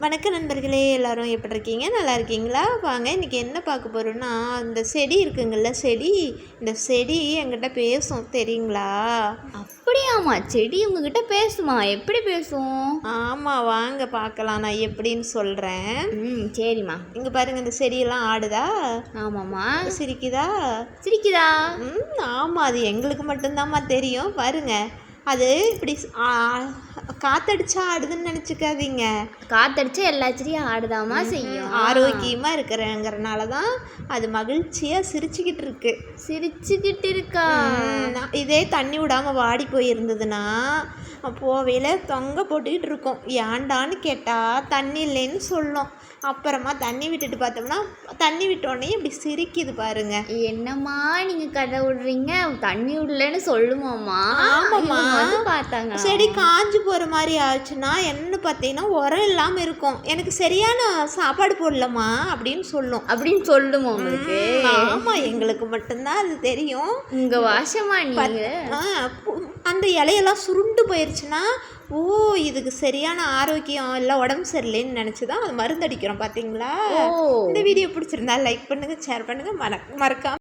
வணக்கம் நண்பர்களே எல்லாரும் எப்படி இருக்கீங்க? நல்லா இருக்கீங்களா? வாங்க இன்றைக்கி என்ன பார்க்க போகிறோன்னா இந்த செடி இருக்குங்கள்ல செடி. இந்த செடி என்கிட்ட பேசும் தெரியுங்களா? அப்படியாம்மா செடி உங்ககிட்ட பேசுமா? எப்படி பேசும்? ஆமாம் வாங்க பார்க்கலாம். நான் எப்படின்னு சொல்கிறேன் ம் சரிம்மா. இங்கே பாருங்க இந்த செடியெல்லாம் ஆடுதா? ஆமாம்மா. சிரிக்குதா? சிரிக்குதா? ம் ஆமாம் அது எங்களுக்கு மட்டும்தாம்மா தெரியும். பாருங்க அது இப்படி காத்தடிச்சா ஆடுதுன்னு நினச்சிக்காதீங்க. காத்தடிச்சா எல்லா செடியும் ஆடுதாமா செய்யும். ஆரோக்கியமாக இருக்கிறங்கிறனால தான் அது மகிழ்ச்சியாக சிரிச்சுக்கிட்டு இருக்கு? சிரிச்சுக்கிட்டு இருக்கா இதே தண்ணி விடாமல் வாடி போயிருந்ததுன்னா போவையில் தொங்க போட்டுக்கிட்டு இருக்கோம் ஏன்டான்னு கேட்டால் தண்ணி இல்லைன்னு சொல்லும். அப்புறமா தண்ணி விட்டுட்டு பார்த்தோம்னா தண்ணி விட்டோடனே இப்படி சிரிக்குது பாருங்க. என்னம்மா நீங்க கதை விடுறீங்க? தண்ணி விடலன்னு சொல்லுமாம்மா ஆமாம்மா. பார்த்தாங்க செடி காஞ்சு போகிற மாதிரி ஆச்சுன்னா என்ன பார்த்தீங்கன்னா உரம் இல்லாமல் இருக்கும். எனக்கு சரியான சாப்பாடு போடலம்மா அப்படின்னு சொல்லும். அப்படின்னு சொல்லுமா உங்களுக்கு? ஆமாம் எங்களுக்கு மட்டும்தான் அது தெரியும். உங்க வாசமா நீங்க? ஆ, பு- அந்த இலையெல்லாம் சுருண்டு போயிருச்சுன்னா ஓ இதுக்கு சரியான ஆரோக்கியம் இல்லை உடம்பு சரியில்லைன்னு நினச்சி தான் அது மருந்தடிக்கிறோம் பார்த்தீங்களா இந்த வீடியோ பிடிச்சிருந்தா லைக் பண்ணுங்கள் ஷேர் பண்ணுங்கள் மறக்க மறக்காம